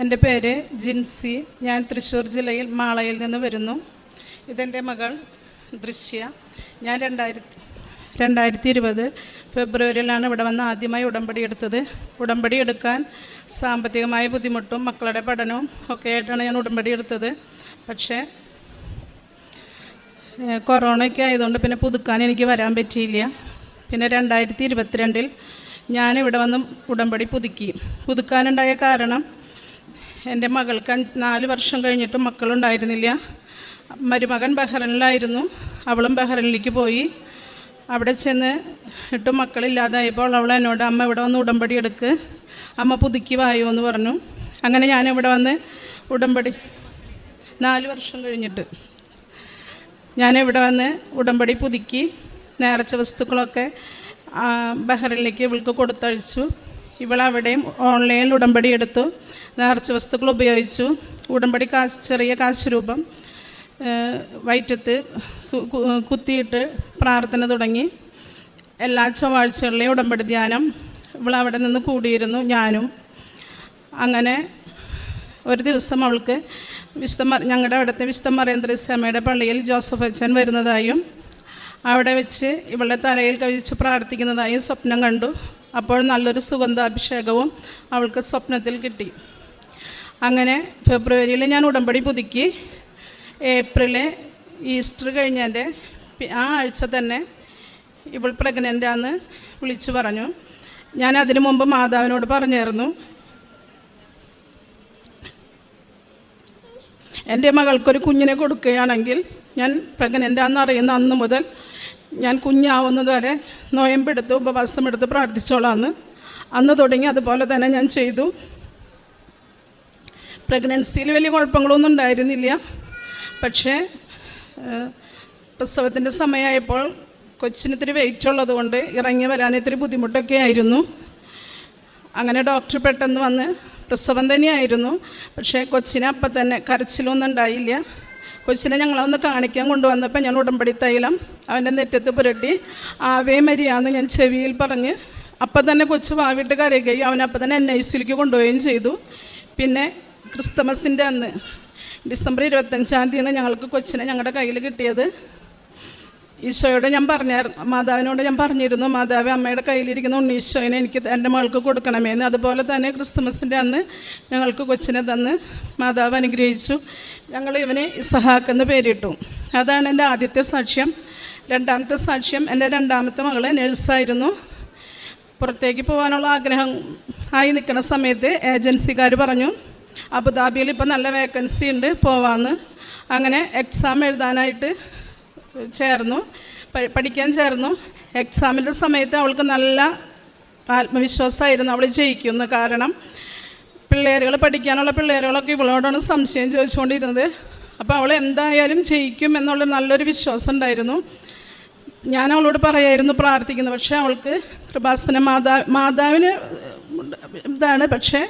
എന്റെ പേര് ജിൻസി. ഞാൻ തൃശ്ശൂർ ജില്ലയിൽ മാളയിൽ നിന്ന് വരുന്നു. ഇതെന്റെ മകൾ ദൃശ്യ. ഞാൻ രണ്ടായിരത്തി രണ്ടായിരത്തി ഇരുപത് ഫെബ്രുവരിയിലാണ് ഇവിടെ വന്ന് ആദ്യമായി ഉടമ്പടി എടുത്തത്. ഉടമ്പടി എടുക്കാൻ സാമ്പത്തികമായ ബുദ്ധിമുട്ടും മക്കളുടെ പഠനവും ഒക്കെ ആയിട്ടാണ് ഞാൻ ഉടമ്പടി എടുത്തത്. പക്ഷേ കൊറോണയൊക്കെ ആയതുകൊണ്ട് പിന്നെ പുതുക്കാൻ എനിക്ക് വരാൻ പറ്റിയില്ല. പിന്നെ രണ്ടായിരത്തി ഇരുപത്തിരണ്ടിൽ ഞാനിവിടെ വന്ന് ഉടമ്പടി പുതുക്കി. പുതുക്കാനുണ്ടായ കാരണം എന്റെ മകൾക്ക് അഞ്ച് നാല് വർഷം കഴിഞ്ഞിട്ടും മക്കളുണ്ടായിരുന്നില്ല. മരുമകൻ ബഹ്റനിലായിരുന്നു. അവളും ബഹ്റനിലേക്ക് പോയി. അവിടെ ചെന്ന് ഇട്ട് മക്കളില്ലാതായപ്പോൾ അവൾ എന്നോട് അമ്മ ഇവിടെ വന്ന് ഉടമ്പടി എടുക്ക്. അമ്മ പുതുക്കി വായോ എന്ന് പറഞ്ഞു. അങ്ങനെ ഞാനിവിടെ വന്ന് ഉടമ്പടി നാല് വർഷം കഴിഞ്ഞിട്ട് ഞാനിവിടെ വന്ന് ഉടമ്പടി പുതുക്കി നേർച്ച വസ്തുക്കളൊക്കെ ബഹ്റിനിലേക്ക് ഇവൾക്ക് കൊടുത്തഴിച്ചു ഇവളവിടെയും ഓൺലൈനിൽ ഉടമ്പടി എടുത്തു. നേർച്ച വസ്തുക്കൾ ഉപയോഗിച്ചു. ഉടമ്പടി കാശ് ചെറിയ കാശ് രൂപം വയറ്റത്ത് കുത്തിയിട്ട് പ്രാർത്ഥന തുടങ്ങി. എല്ലാ ചൊവ്വാഴ്ചകളിലെയും ഉടമ്പടി ധ്യാനം. ഇവളവിടെ നിന്ന് കൂടിയിരുന്നു ഞാനും. അങ്ങനെ ഒരു ദിവസം അവൾക്ക് വിശുദ്ധ ഞങ്ങളുടെ അവിടുത്തെ വിശുദ്ധ മറേന്ദ്രസ്വാമിയുടെ പള്ളിയിൽ ജോസഫ് അച്ഛൻ വരുന്നതായും അവിടെ വെച്ച് ഇവളുടെ തലയിൽ കഴിച്ച് പ്രാർത്ഥിക്കുന്നതായും സ്വപ്നം കണ്ടു. അപ്പോൾ നല്ലൊരു സുഗന്ധാഭിഷേകവും അവൾക്ക് സ്വപ്നത്തിൽ കിട്ടി. അങ്ങനെ ഫെബ്രുവരിയിൽ ഞാൻ ഉടമ്പടി പുതുക്കി. ഏപ്രിൽ ഈസ്റ്റർ കഴിഞ്ഞതിന്റെ ആ ആഴ്ച തന്നെ ഇവൾ പ്രഗ്നന്റാന്ന് വിളിച്ചു പറഞ്ഞു. ഞാൻ അതിനു മുമ്പ് മാതാവിനോട് പറഞ്ഞായിരുന്നു. എന്റെ മകൾക്കൊരു കുഞ്ഞിനെ കൊടുക്കുകയാണെങ്കിൽ ഞാൻ പ്രഗ്നന്റാന്ന് അറിയുന്ന അന്ന് മുതൽ ഞാൻ കുഞ്ഞാവുന്നത് വരെ നോയമ്പെടുത്ത് ഉപവാസമെടുത്ത് പ്രാർത്ഥിച്ചോളാന്ന്. അന്ന് തുടങ്ങി അതുപോലെ തന്നെ ഞാൻ ചെയ്തു. പ്രഗ്നൻസിയിൽ വലിയ കുഴപ്പങ്ങളൊന്നും ഉണ്ടായിരുന്നില്ല. പക്ഷേ പ്രസവത്തിന്റെ സമയമായപ്പോൾ കൊച്ചിന് ഇത്തിരി വെയിറ്റ് ഉള്ളത് കൊണ്ട് ഇറങ്ങി വരാൻ ഇത്തിരി ബുദ്ധിമുട്ടൊക്കെ ആയിരുന്നു. അങ്ങനെ ഡോക്ടർ പെട്ടെന്ന് വന്ന് പ്രസവം തന്നെയായിരുന്നു. പക്ഷേ കൊച്ചിനെ അപ്പം തന്നെ കരച്ചിലൊന്നും ഉണ്ടായില്ല. കൊച്ചിനെ ഞങ്ങളൊന്ന് കാണിക്കാൻ കൊണ്ടുവന്നപ്പോൾ ഞാൻ ഉടമ്പടി തൈലം അവന്റെ നെറ്റത്ത് പുരട്ടി ആവേ മരിയാന്ന് ഞാൻ ചെവിയിൽ പറഞ്ഞ് അപ്പം തന്നെ കൊച്ചു വാവിട്ട് കരയുകയും അവനപ്പം തന്നെ എൻ ഐ സിയിലേക്ക് കൊണ്ടുപോവുകയും ചെയ്തു. പിന്നെ ക്രിസ്തുമസിന്റെ അന്ന് ഡിസംബർ ഇരുപത്തഞ്ചാം തീയതിയാണ് ഞങ്ങൾക്ക് കൊച്ചിനെ ഞങ്ങളുടെ കയ്യിൽ കിട്ടിയത്. ഈശോയോട് ഞാൻ പറഞ്ഞായിരുന്നു മാതാവിനോട് ഞാൻ പറഞ്ഞിരുന്നു മാതാവ് അമ്മയുടെ കയ്യിലിരിക്കുന്ന ഉണ്ണീശോയിനെ എനിക്ക് എന്റെ മകൾക്ക് കൊടുക്കണമെന്ന് അതുപോലെ തന്നെ ക്രിസ്തുമസിന്റെ അന്ന് ഞങ്ങൾക്ക് കൊച്ചിനെ തന്ന് മാതാവ് അനുഗ്രഹിച്ചു. ഞങ്ങൾ ഇവനെ ഇസഹാക്ക് എന്ന് പേരിട്ടു. അതാണ് എന്റെ ആദ്യത്തെ സാക്ഷ്യം. രണ്ടാമത്തെ സാക്ഷ്യം എന്റെ രണ്ടാമത്തെ മകൾ നേഴ്സായിരുന്നു. പുറത്തേക്ക് പോകാനുള്ള ആഗ്രഹം ആയി നിൽക്കുന്ന സമയത്ത് ഏജൻസിക്കാർ പറഞ്ഞു അബുദാബിയിൽ ഇപ്പം നല്ല വേക്കൻസി ഉണ്ട് പോവാമെന്ന് അങ്ങനെ എക്സാം എഴുതാനായിട്ട് ചേർന്നു. പഠിക്കാൻ ചേർന്നു. എക്സാമിന്റെ സമയത്ത് അവൾക്ക് നല്ല ആത്മവിശ്വാസമായിരുന്നു അവൾ ജയിക്കുന്നു കാരണം. പിള്ളേരുകൾ പഠിക്കാനുള്ള പിള്ളേരുകളൊക്കെ ഇവളോടാണ് സംശയം ചോദിച്ചുകൊണ്ടിരുന്നത്. അപ്പോൾ അവൾ എന്തായാലും ജയിക്കും എന്നുള്ള നല്ലൊരു വിശ്വാസം ഉണ്ടായിരുന്നു. ഞാൻ അവളോട് പറയായിരുന്നു പ്രാർത്ഥിക്കുന്നത് പക്ഷേ അവൾക്ക് കൃപാസന മാതാ മാതാവിന് ഇതാണ്. പക്ഷേ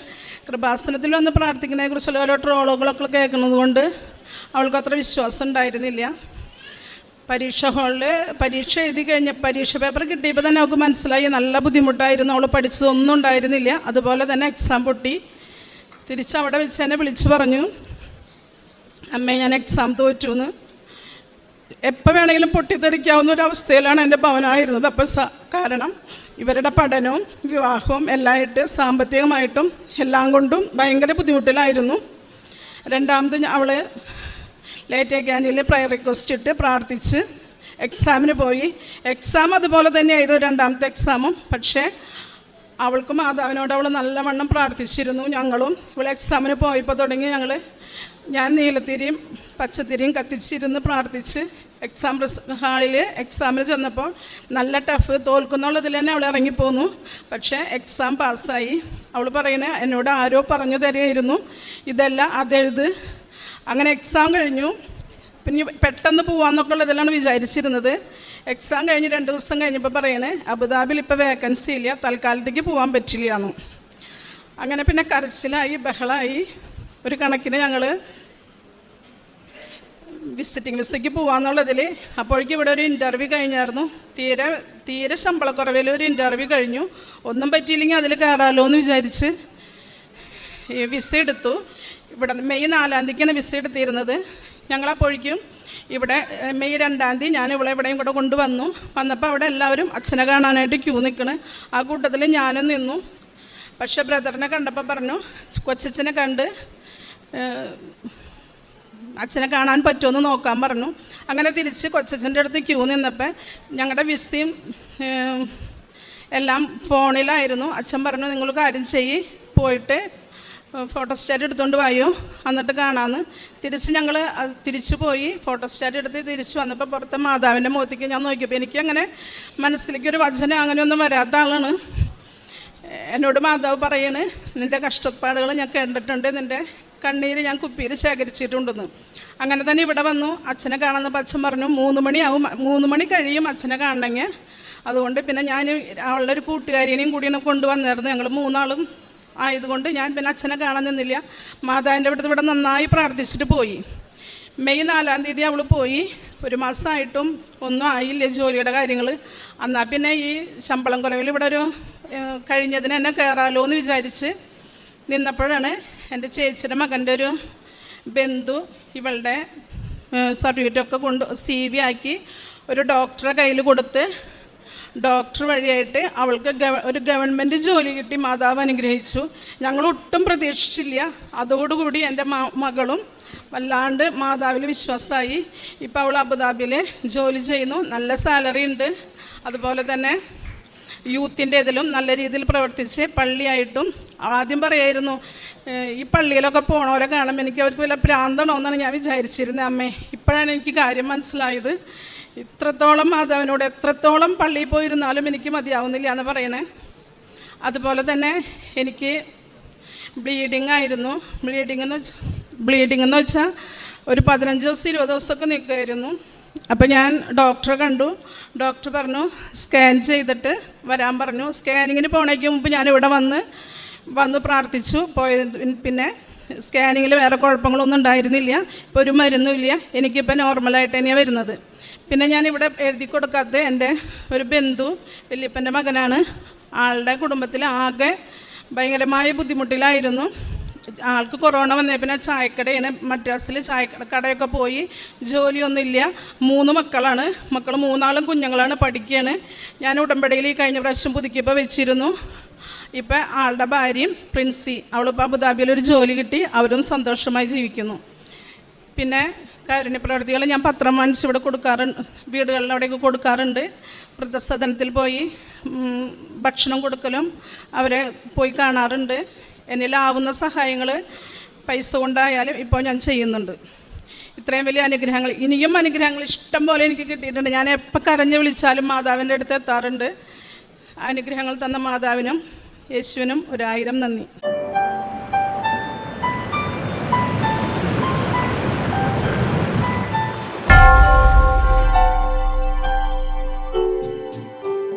കൃപാസനത്തിൽ വന്ന് പ്രാർത്ഥിക്കുന്നതിനെക്കുറിച്ചുള്ള ഓരോ ട്രോളുകളൊക്കെ കേൾക്കുന്നത് കൊണ്ട് അവൾക്ക് അത്ര വിശ്വാസം ഉണ്ടായിരുന്നില്ല. പരീക്ഷ ഹാളിൽ പരീക്ഷ എഴുതി കഴിഞ്ഞ പരീക്ഷ പേപ്പർ കിട്ടിയപ്പോൾ തന്നെ അവൾക്ക് മനസ്സിലായി നല്ല ബുദ്ധിമുട്ടായിരുന്നു. അവൾ പഠിച്ചതൊന്നും ഉണ്ടായിരുന്നില്ല. അതുപോലെ തന്നെ എക്സാം പൊട്ടി. തിരിച്ച് അവിടെ വെച്ച് എന്നെ വിളിച്ചു പറഞ്ഞു അമ്മേ ഞാൻ എക്സാം തോറ്റു എന്ന് എപ്പോൾ വേണമെങ്കിലും പൊട്ടിത്തെറിക്കാവുന്ന ഒരു അവസ്ഥയിലാണ് എന്റെ ഭവനമായിരുന്നത് അപ്പോൾ കാരണം ഇവരുടെ പഠനവും വിവാഹവും എല്ലാമായിട്ട് സാമ്പത്തികമായിട്ടും എല്ലാം കൊണ്ടും ഭയങ്കര ബുദ്ധിമുട്ടിലായിരുന്നു. രണ്ടാമത് അവൾ ലേറ്റ് ക്യാൻഡിൽ പ്രയർ റിക്വസ്റ്റ് ഇട്ട് പ്രാർത്ഥിച്ച് എക്സാമിന് പോയി. എക്സാം അതുപോലെ തന്നെയായിരുന്നു രണ്ടാമത്തെ എക്സാമും പക്ഷേ അവൾക്ക് മാതാവിനോട് അവൾ നല്ലവണ്ണം പ്രാർത്ഥിച്ചിരുന്നു. ഞങ്ങളും ഇവൾ എക്സാമിന് പോയപ്പോൾ തുടങ്ങി ഞങ്ങൾ ഞാൻ നീലത്തിരിയും പച്ചത്തിരിയും കത്തിച്ചിരുന്ന് പ്രാർത്ഥിച്ച് എക്സാം റിസ് ഹാളിൽ എക്സാമിന് ചെന്നപ്പോൾ നല്ല ടഫ് തോൽക്കുന്നുള്ളതിൽ തന്നെ അവൾ ഇറങ്ങിപ്പോന്നു. പക്ഷേ എക്സാം പാസ്സായി അവൾ പറയുന്നത് എന്നോട് ആരോ പറഞ്ഞു തരുമായിരുന്നു ഇതെല്ലാം അതെഴുത് അങ്ങനെ എക്സാം കഴിഞ്ഞു. പിന്നെ പെട്ടെന്ന് പോവാന്നൊക്കെ ഉള്ളതിലാണ് വിചാരിച്ചിരുന്നത്. എക്സാം കഴിഞ്ഞ് രണ്ട് ദിവസം കഴിഞ്ഞപ്പോൾ പറയണേ അബുദാബിൽ ഇപ്പോൾ വേക്കൻസി ഇല്ല തൽക്കാലത്തേക്ക് പോകാൻ പറ്റില്ല എന്നു. അങ്ങനെ പിന്നെ കരച്ചിലായി ബഹളായി. ഒരു കണക്കിന് ഞങ്ങൾ വിസിറ്റിംഗ് വിസയ്ക്ക് പോവാന്നുള്ളതിൽ അപ്പോഴേക്കും ഇവിടെ ഒരു ഇന്റർവ്യൂ കഴിഞ്ഞായിരുന്നു. തീരെ തീരെ ശമ്പളക്കുറവിൽ ഒരു ഇന്റർവ്യൂ കഴിഞ്ഞു. ഒന്നും പറ്റിയില്ലെങ്കിൽ അതിൽ കയറാമല്ലോ എന്ന് വിചാരിച്ച് വിസ എടുത്തു. ഇവിടെ മെയ് നാലാം തീയതിക്കാണ് വിസ എടുത്തിരുന്നത്. ഞങ്ങളപ്പോഴേക്കും ഇവിടെ മെയ് രണ്ടാം തീയതി ഞാൻ ഇവിടെ ഇവിടെയും കൂടെ കൊണ്ടുവന്നു. വന്നപ്പോൾ അവിടെ എല്ലാവരും അച്ഛനെ കാണാനായിട്ട് ക്യൂ നിൽക്കണ് ആ കൂട്ടത്തിൽ ഞാനും നിന്നു. പക്ഷെ ബ്രദറിനെ കണ്ടപ്പോൾ പറഞ്ഞു കൊച്ചച്ഛനെ കണ്ട് അച്ഛനെ കാണാൻ പറ്റുമെന്ന് നോക്കാൻ പറഞ്ഞു. അങ്ങനെ തിരിച്ച് കൊച്ചച്ഛന്റെ അടുത്ത് ക്യൂ നിന്നപ്പോൾ ഞങ്ങളുടെ വിസയും എല്ലാം ഫോണിലായിരുന്നു. അച്ഛൻ പറഞ്ഞു നിങ്ങൾ കാര്യം ചെയ്യ്. പോയിട്ട് ഫോട്ടോസ്റ്റാറ്റ് എടുത്തുകൊണ്ട് വായോ? എന്നിട്ട് കാണാമെന്ന് തിരിച്ച് ഞങ്ങൾ തിരിച്ചു പോയി. ഫോട്ടോസ്റ്റാറ്റ് എടുത്ത് തിരിച്ച് വന്നപ്പോൾ പുറത്തെ മാതാവിന്റെ മുഖത്തേക്ക് ഞാൻ നോക്കിയപ്പോൾ എനിക്കങ്ങനെ മനസ്സിലേക്ക് ഒരു വചനം അങ്ങനെയൊന്നും വരാത്ത ആളാണ്. എന്നോട് മാതാവ് പറയണ് നിന്റെ കഷ്ടപ്പാടുകൾ ഞാൻ കണ്ടിട്ടുണ്ട് നിന്റെ കണ്ണീര് ഞാൻ കുപ്പിയിൽ ശേഖരിച്ചിട്ടുണ്ടെന്ന്. അങ്ങനെ തന്നെ ഇവിടെ വന്നു. അച്ഛനെ കാണുന്നപ്പോൾ അച്ഛൻ പറഞ്ഞു മൂന്ന് മണിയാവും. മൂന്ന് മണി കഴിയും അച്ഛനെ കാണണമെങ്കിൽ. അതുകൊണ്ട് പിന്നെ ഞാൻ അവളുടെ ഒരു കൂട്ടുകാരിനെയും കൂടിയാണ് കൊണ്ടുവന്നായിരുന്നു. ഞങ്ങൾ മൂന്നാളും ആയതുകൊണ്ട് ഞാൻ പിന്നെ അച്ഛനെ കാണാൻ നിന്നില്ല. മാതാവിന്റെ അടുത്ത് ഇവിടെ നന്നായി പ്രാർത്ഥിച്ചിട്ട് പോയി. മെയ് നാലാം തീയതി അവൾ പോയി. ഒരു മാസമായിട്ടും ഒന്നും ആയില്ല ജോലിയുടെ കാര്യങ്ങൾ എന്നാൽ പിന്നെ ഈ ശമ്പളം കുറവിൽ ഇവിടെ ഒരു കഴിഞ്ഞതിന് എന്നെ കയറാലോ എന്ന് വിചാരിച്ച് നിന്നപ്പോഴാണ് എന്റെ ചേച്ചിയുടെ മകന്റെ ഒരു ബന്ധു ഇവളുടെ സർട്ടിഫിക്കറ്റൊക്കെ കൊണ്ട് സി വി ആക്കി ഒരു ഡോക്ടറെ കയ്യിൽ കൊടുത്ത് ഡോക്ടർ വഴിയായിട്ട് അവൾക്ക് ഒരു ഗവൺമെന്റ് ജോലി കിട്ടി മാതാവ് അനുഗ്രഹിച്ചു. ഞങ്ങൾ ഒട്ടും പ്രതീക്ഷിച്ചില്ല. അതോടുകൂടി എന്റെ മകളും വല്ലാണ്ട് മാതാവിൽ വിശ്വാസമായി. ഇപ്പോൾ അവൾ അബുദാബിയിൽ ജോലി ചെയ്യുന്നു. നല്ല സാലറി ഉണ്ട്. അതുപോലെ തന്നെ യൂത്തിന്റെ ഇതിലും നല്ല രീതിയിൽ പ്രവർത്തിച്ച് പള്ളിയായിട്ടും ആദ്യം പറയായിരുന്നു ഈ പള്ളിയിലൊക്കെ പോണവരെ കാണുമ്പോൾ എനിക്ക് അവർക്ക് വല്ല പ്രാന്തണമെന്നാണ് ഞാൻ വിചാരിച്ചിരുന്നത് അമ്മേ. ഇപ്പോഴാണ് എനിക്ക് കാര്യം മനസ്സിലായത്. ഇത്രത്തോളം മാതാവിനോട് എത്രത്തോളം പള്ളിയിൽ പോയിരുന്നാലും എനിക്ക് മതിയാവുന്നില്ല എന്ന് പറയണേ. അതുപോലെ തന്നെ എനിക്ക് ബ്ലീഡിങ് ആയിരുന്നു. ബ്ലീഡിംഗ് എന്ന് വെച്ചാൽ ബ്ലീഡിംഗ് എന്ന് വെച്ചാൽ ഒരു പതിനഞ്ച് ദിവസം ഇരുപത് ദിവസമൊക്കെ നിൽക്കുമായിരുന്നു അപ്പോൾ ഞാൻ ഡോക്ടറെ കണ്ടു. ഡോക്ടർ പറഞ്ഞു സ്കാൻ ചെയ്തിട്ട് വരാൻ പറഞ്ഞു. സ്കാനിങ്ങിന് പോണേക്ക് മുമ്പ് ഞാൻ ഇവിടെ വന്ന് വന്ന് പ്രാർത്ഥിച്ചു. പോയത് പിന്നെ സ്കാനിങ്ങിൽ വേറെ കുഴപ്പങ്ങളൊന്നും ഉണ്ടായിരുന്നില്ല. ഇപ്പോൾ ഒരു മരുന്നുമില്ല എനിക്കിപ്പോൾ നോർമലായിട്ട് തന്നെയാണ് വരുന്നത്. പിന്നെ ഞാനിവിടെ എഴുതി കൊടുക്കാത്ത എന്റെ ഒരു ബന്ധു വല്യപ്പന്റെ മകനാണ്. ആളുടെ കുടുംബത്തിൽ ആകെ ഭയങ്കരമായ ബുദ്ധിമുട്ടിലായിരുന്നു. ആൾക്ക് കൊറോണ വന്നേ പിന്നെ ചായക്കടയാണ് മദ്രാസിൽ ചായക്കട കടയൊക്കെ പോയി. ജോലിയൊന്നുമില്ല. മൂന്ന് മക്കളാണ്. മക്കൾ മൂന്നാളും കുഞ്ഞുങ്ങളാണ് പഠിക്കുകയാണ് ഞാൻ ഉടമ്പടിയിൽ ഈ കഴിഞ്ഞ പ്രാവശ്യം പുതുക്കിയപ്പോൾ വെച്ചിരുന്നു. ഇപ്പം ആളുടെ ഭാര്യയും പ്രിൻസി അവളിപ്പോൾ അബുദാബിയിൽ ഒരു ജോലി കിട്ടി. അവരും സന്തോഷമായി ജീവിക്കുന്നു. പിന്നെ കാരുണ്യ പ്രവർത്തികൾ ഞാൻ പത്രം വാങ്ങിച്ച് ഇവിടെ കൊടുക്കാറുണ്ട്. വീടുകളിൽ അവിടെയൊക്കെ കൊടുക്കാറുണ്ട്. വൃദ്ധസദനത്തിൽ പോയി ഭക്ഷണം കൊടുക്കലും അവരെ പോയി കാണാറുണ്ട്. എന്നിലാവുന്ന സഹായങ്ങൾ പൈസ കൊണ്ടായാലും ഇപ്പോൾ ഞാൻ ചെയ്യുന്നുണ്ട്. ഇത്രയും വലിയ അനുഗ്രഹങ്ങൾ ഇനിയും അനുഗ്രഹങ്ങൾ ഇഷ്ടം പോലെ എനിക്ക് കിട്ടിയിട്ടുണ്ട്. ഞാൻ എപ്പോൾ കരഞ്ഞ് വിളിച്ചാലും മാതാവിന്റെ അടുത്ത് എത്താറുണ്ട്. അനുഗ്രഹങ്ങൾ തന്ന മാതാവിനും യേശുവിനും ഒരായിരം നന്ദി.